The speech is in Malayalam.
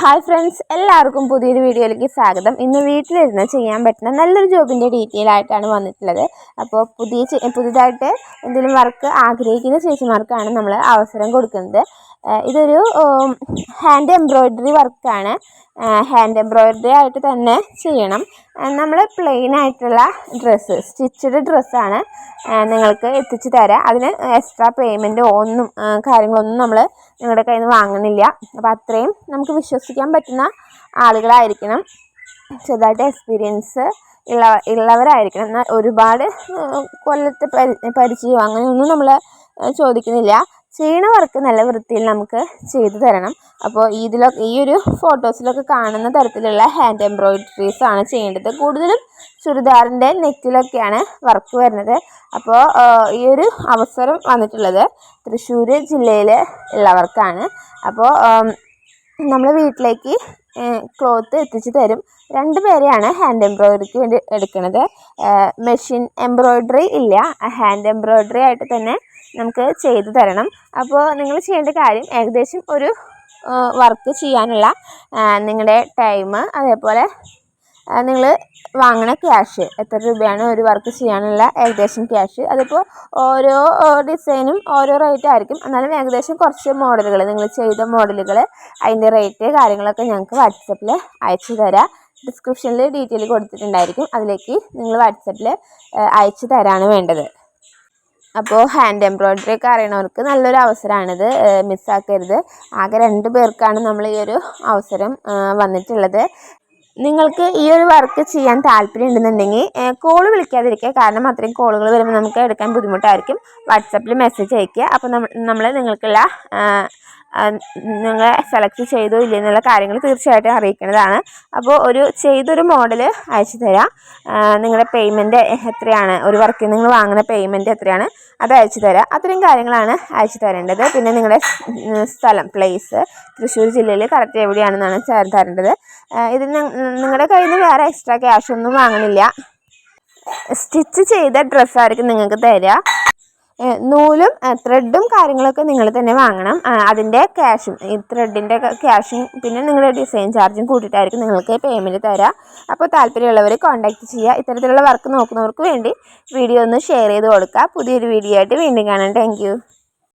ഹായ് ഫ്രണ്ട്സ് എല്ലാവർക്കും പുതിയൊരു വീഡിയോയിലേക്ക് സ്വാഗതം. ഇന്ന് വീട്ടിലിരുന്ന് ചെയ്യാൻ പറ്റുന്ന നല്ലൊരു ജോബിന്റെ ഡീറ്റെയിൽ ആയിട്ടാണ് വന്നിട്ടുള്ളത്. അപ്പോൾ പുതിയ പുതിയതായിട്ട് എന്തെങ്കിലും വർക്ക് ആഗ്രഹിക്കുന്ന ചേച്ചിമാർക്കാണ് നമ്മൾ അവസരം കൊടുക്കുന്നത്. ഇതൊരു ഹാൻഡ് എംബ്രോയ്ഡറി വർക്കാണ് ഹാൻഡ് എംബ്രോയ്ഡറി ആയിട്ട് തന്നെ ചെയ്യണം. നമ്മൾ പ്ലെയിൻ ആയിട്ടുള്ള ഡ്രസ്സ് സ്റ്റിച്ചഡ് ഡ്രസ്സാണ് നിങ്ങൾക്ക് എത്തിച്ചു തരാം. അതിന് എക്സ്ട്രാ പേയ്മെന്റ് ഒന്നും കാര്യങ്ങളൊന്നും നമ്മൾ നിങ്ങളുടെ കയ്യിൽ നിന്ന് വാങ്ങുന്നില്ല. അപ്പോൾ അത്രയും നമുക്ക് വിശ്വസിക്കാൻ പറ്റുന്ന ആളുകളായിരിക്കണം. ചെറുതായിട്ട് എക്സ്പീരിയൻസ് ഉള്ള ഉള്ളവരായിരിക്കണം. എന്നാൽ ഒരുപാട് കൊല്ലത്തെ പരി പരിചയമോ അങ്ങനെയൊന്നും നമ്മൾ ചോദിക്കുന്നില്ല. ചെയ്യണ വർക്ക് നല്ല വൃത്തിയിൽ നമുക്ക് ചെയ്തു തരണം. അപ്പോൾ ഇതിലൊക്കെ ഈ ഒരു ഫോട്ടോസിലൊക്കെ കാണുന്ന തരത്തിലുള്ള ഹാൻഡ് എംബ്രോയിഡറീസ് ആണ് ചെയ്യേണ്ടത്. കൂടുതലും ചുരിദാറിന്റെ നെറ്റിലൊക്കെയാണ് വർക്ക് വരുന്നത്. അപ്പോൾ ഈ ഒരു അവസരം വന്നിട്ടുള്ളത് തൃശ്ശൂർ ജില്ലയിൽ ഉള്ളവർക്കാണ്. അപ്പോൾ നമ്മൾ വീട്ടിലേക്ക് ക്ലോത്ത് എത്തിച്ച് തരും. രണ്ട് പേരെയാണ് ഹാൻഡ് എംബ്രോയിഡറിക്ക് വേണ്ടി എടുക്കുന്നത് മെഷീൻ എംബ്രോയിഡറി ഇല്ല. ഹാൻഡ് എംബ്രോയിഡറി ആയിട്ട് തന്നെ നമുക്ക് ചെയ്തു തരണം. അപ്പോൾ നിങ്ങൾ ചെയ്യേണ്ട കാര്യം ഏകദേശം ഒരു വർക്ക് ചെയ്യാനുള്ള നിങ്ങളുടെ ടൈം അതേപോലെ നിങ്ങൾ വാങ്ങണ ക്യാഷ് എത്ര രൂപയാണ് ഒരു വർക്ക് ചെയ്യാനുള്ള ഏകദേശം ക്യാഷ് അതിപ്പോൾ ഓരോ ഡിസൈനും ഓരോ റേറ്റ് ആയിരിക്കും. എന്നാലും ഏകദേശം കുറച്ച് മോഡലുകൾ നിങ്ങൾ ചെയ്ത മോഡലുകൾ അതിന്റെ റേറ്റ് കാര്യങ്ങളൊക്കെ ഞങ്ങൾക്ക് വാട്സപ്പിൽ അയച്ചു തരാം. ഡിസ്ക്രിപ്ഷനിൽ ഡീറ്റെയിൽ കൊടുത്തിട്ടുണ്ടായിരിക്കും. അതിലേക്ക് നിങ്ങൾ വാട്സപ്പിൽ അയച്ചു തരാണ് വേണ്ടത്. അപ്പോൾ ഹാൻഡ് എംബ്രോയ്ഡറി ഒക്കെ അറിയണവർക്ക് നല്ലൊരു അവസരമാണിത് മിസ്സാക്കരുത് ആകെ രണ്ട് പേർക്കാണ് നമ്മൾ ഈ ഒരു അവസരം വന്നിട്ടുള്ളത്. നിങ്ങൾക്ക് ഈ ഒരു വർക്ക് ചെയ്യാൻ താല്പര്യം ഉണ്ടെന്നുണ്ടെങ്കിൽ കോൾ വിളിക്കാതിരിക്കുക. കാരണം അത്രയും കോളുകൾ വരുമ്പോൾ നമുക്ക് എടുക്കാൻ ബുദ്ധിമുട്ടായിരിക്കും. വാട്സപ്പിൽ മെസ്സേജ് അയക്കുക അപ്പോൾ നമ്മൾ നിങ്ങൾക്കുള്ള നിങ്ങളെ സെലക്ട് ചെയ്തോ ഇല്ല എന്നുള്ള കാര്യങ്ങൾ തീർച്ചയായിട്ടും അറിയിക്കുന്നതാണ് അപ്പോൾ ഒരു ചെയ്തൊരു മോഡൽ അയച്ചു തരാം. നിങ്ങളുടെ പേയ്മെന്റ് എത്രയാണ്? ഒരു വർക്കിൽ നിങ്ങൾ വാങ്ങുന്ന പേയ്മെന്റ് എത്രയാണ്? അത് അയച്ചു തരാം. അത്രയും കാര്യങ്ങളാണ് അയച്ചു തരേണ്ടത്. പിന്നെ നിങ്ങളുടെ സ്ഥലം പ്ലേസ് തൃശ്ശൂർ ജില്ലയിൽ കറക്റ്റ് എവിടെയാണെന്നാണ് തരേണ്ടത്. ഇതിന് നിങ്ങളുടെ കയ്യിൽ നിന്ന് വേറെ എക്സ്ട്രാ ക്യാഷ് ഒന്നും വാങ്ങണില്ല. സ്റ്റിച്ച് ചെയ്ത ഡ്രസ്സായിരിക്കും നിങ്ങൾക്ക് തരിക നൂലും ത്രെഡും കാര്യങ്ങളൊക്കെ നിങ്ങൾ തന്നെ വാങ്ങണം. അതിന്റെ ക്യാഷും ഈ ത്രെഡിന്റെ ക്യാഷും പിന്നെ നിങ്ങളുടെ ഡിസൈൻ ചാർജും കൂട്ടിയിട്ടായിരിക്കും നിങ്ങൾക്ക് പേയ്മെന്റ് തരാം. അപ്പോൾ താല്പര്യമുള്ളവർ കോൺടാക്റ്റ് ചെയ്യുക. ഇത്തരത്തിലുള്ള വർക്ക് നോക്കുന്നവർക്ക് വേണ്ടി വീഡിയോ ഒന്ന് ഷെയർ ചെയ്ത് കൊടുക്കുക. പുതിയൊരു വീഡിയോ ആയിട്ട് വീണ്ടും കാണാം. താങ്ക്